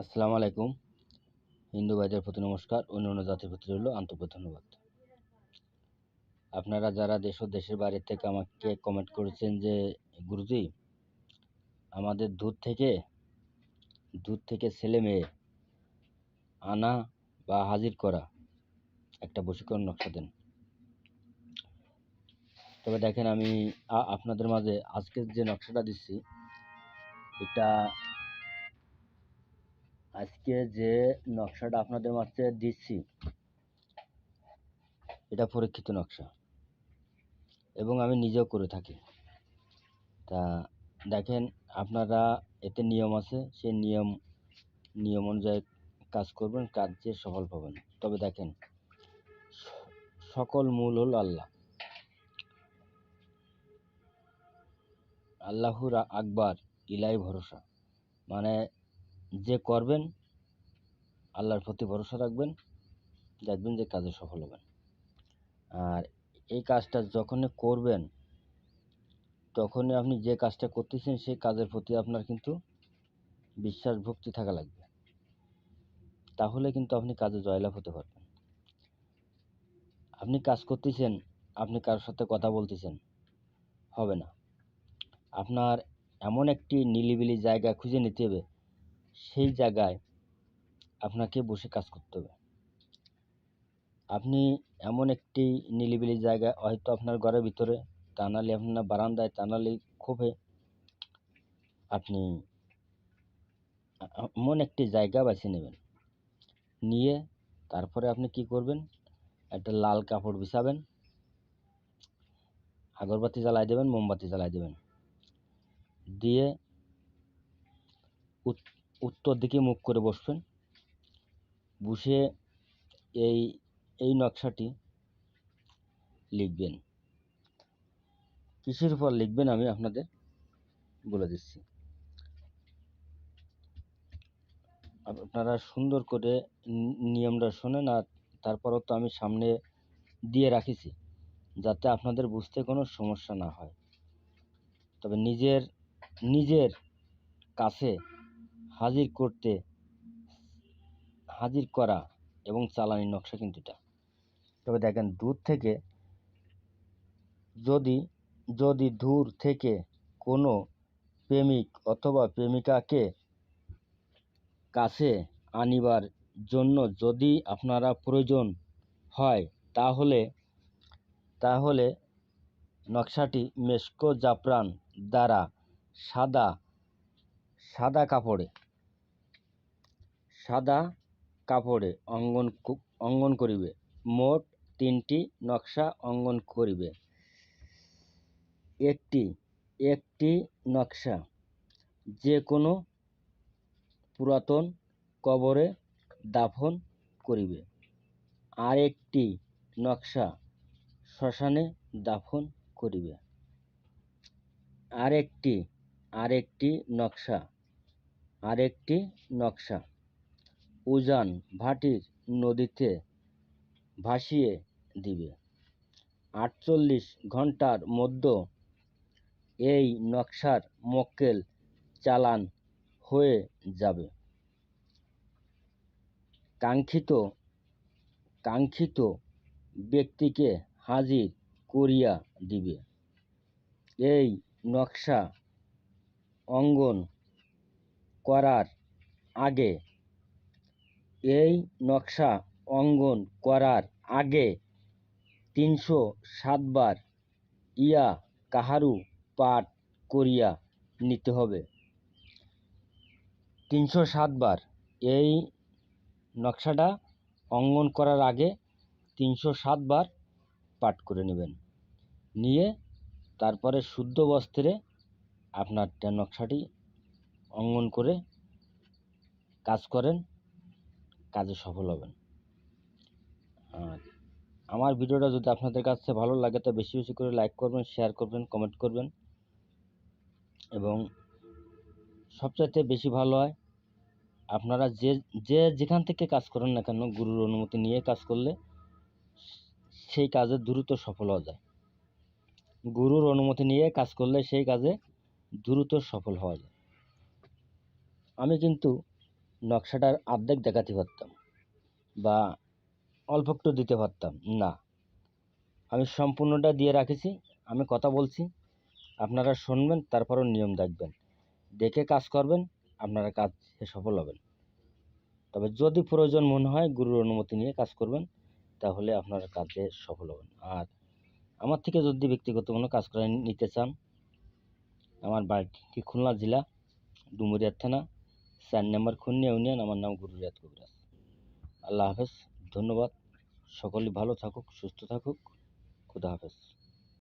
আসসালামু আলাইকুম। হিন্দু ভাইদের প্রতি নমস্কার অন্য অন্য জাতির প্রতি রইল আন্তরিক ধন্যবাদ। আপনারা যারা দেশ ও দেশের বাইরে থেকে আমাকে কমেন্ট করেছেন যে, গুরুজি, আমাদের দুধ থেকে দুধ থেকে ছেলে মেয়ে আনা বা হাজির করা একটা বশীকরণ নকশা দেন। তবে দেখেন আমি আপনাদের মাঝে আজকের যে নকশাটা দিচ্ছি, এটা আজকে যে নকশাটা আপনাদের মাঝে দিচ্ছি, এটা পরীক্ষিত নকশা। এবং আমি নিজেও করে থাকি। তা দেখেন, আপনারা এতে নিয়ম আছে, সেই নিয়ম নিয়ম অনুযায়ী কাজ করবেন কাজে সফল পাবেন। তবে দেখেন, সকল মূল হল আল্লাহ। আল্লাহুর আকবার ইলাই ভরসা। মানে যে করবেন, আল্লাহর প্রতি ভরসা রাখবেন, দেখবেন যে কাজে সফল হবেন। আর এই কাজটা যখনই করবেন, তখনই আপনি যে কাজটা করতেছেন, সেই কাজের প্রতি আপনার কিন্তু বিশ্বাস ভক্তি থাকা লাগবে। তাহলে কিন্তু আপনি কাজে জয়লাভ হতে পারবেন। আপনি কাজ করতেছেন, আপনি কারোর সাথে কথা বলতেছেন, হবে না। আপনার এমন একটি নিলিবিলি জায়গা খুঁজে নিতে হবে সেই জায়গায় আপনাকে বসে কাজ করতে হবে। আপনি এমন একটি নিলিবিলি জায়গা হয়তো আপনার ঘরের ভিতরে, তা নাহলে আপনার বারান্দায়, তা নাহলে ক্ষোভে আপনি এমন একটি জায়গা বেছে নেবেন। নিয়ে তারপরে আপনি কি করবেন? একটা লাল কাপড় বিছাবেন, আগরবাতি জ্বালাই দেবেন, মোমবাতি জ্বালাই দেবেন। দিয়ে উত্তর দিকে মুখ করে বসবেন। বসে এই এই নকশাটি লিখবেন। কিসের উপর লিখবেন আমি আপনাদের বলে দিচ্ছি। আপনারা সুন্দর করে নিয়মটা শোনেন আর তারপরও তো আমি সামনে দিয়ে রাখিছি, যাতে আপনাদের বুঝতে কোনো সমস্যা না হয়। তবে নিজের নিজের কাছে হাজির করতে, হাজির করা এবং চালানি নকশা কিন্তু এটা। তবে দেখেন, দূর থেকে যদি যদি দূর থেকে কোনো প্রেমিক অথবা প্রেমিকাকে কাছে আনিবার জন্য যদি আপনারা প্রয়োজন হয়, তাহলে তাহলে নকশাটি মেস্কো জাফরান দ্বারা সাদা সাদা কাপড়ে সাদা কাপড়ে অঙ্কন কু- অঙ্কন করিবে। মোট তিনটি নকশা অঙ্কন করিবে। একটি একটি নকশা যে কোনো পুরাতন কবরে দাফন করিবে। আরেকটি নকশা শ্মশানে দাফন করিবে। আরেকটি আরেকটি নকশা আরেকটি নকশা উজান ভাটির নদীতে ভাসিয়ে দিবে। আটচল্লিশ ঘণ্টার মধ্যে এই নকশার মক্কেল চালান হয়ে যাবে। কাঙ্ক্ষিত কাঙ্ক্ষিত ব্যক্তিকে হাজির করিয়া দিবে। এই নকশা অঙ্গন করার আগে এই নকশা অঙ্কন করার আগে তিনশো সাতবার ইয়া কাহারু পাঠ করিয়া নিতে হবে। তিনশো সাতবার এই নকশাটা অঙ্কন করার আগে তিনশো সাতবার পাঠ করে নেবেন। নিয়ে তারপরে শুদ্ধ বস্ত্রে আপনার নকশাটি অঙ্কন করে কাজ করেন। কাজে সফল হবেন। আর আমার ভিডিওটা যদি আপনাদের কাছে ভালো লাগে, তো বেশি বেশি করে লাইক করবেন শেয়ার করবেন কমেন্ট করবেন। এবং সবচাইতে বেশি ভালো হয়, আপনারা যে যে যেখান থেকে কাজ করেন না কেন, গুরুর অনুমতি নিয়ে কাজ করলে সেই কাজে দ্রুত সফল হওয়া যায়। গুরুর অনুমতি নিয়ে কাজ করলে সেই কাজে দ্রুত সফল হওয়া যায়। আমি কিন্তু নকশাটার অর্ধেক দেখাতে পারতাম বা অল্প একটু দিতে পারতাম। না। আমি সম্পূর্ণটা দিয়ে রাখেছি, আমি কথা বলছি, আপনারা শুনবেন, তারপরও নিয়ম দেখবেন। দেখে কাজ করবেন, আপনারা কাজে সফল হবেন। তবে যদি প্রয়োজন মনে হয়, গুরুর অনুমতি নিয়ে কাজ করবেন, তাহলে আপনারা কাজে সফল হবেন। আর আমার থেকে যদি ব্যক্তিগত কোনো কাজ করে নিতে চান, আমার বাড়িটি খুলনা জেলা ডুমুরিয়ার থানা চার নম্বর খুন্নি ইউনিয়ন, আমার নাম গুরু রিয়াদ কবিরাজ। আল্লাহ হাফেজ, ধন্যবাদ। সকলে ভালো থাকুক, সুস্থ থাকুক। খুদা হাফেজ।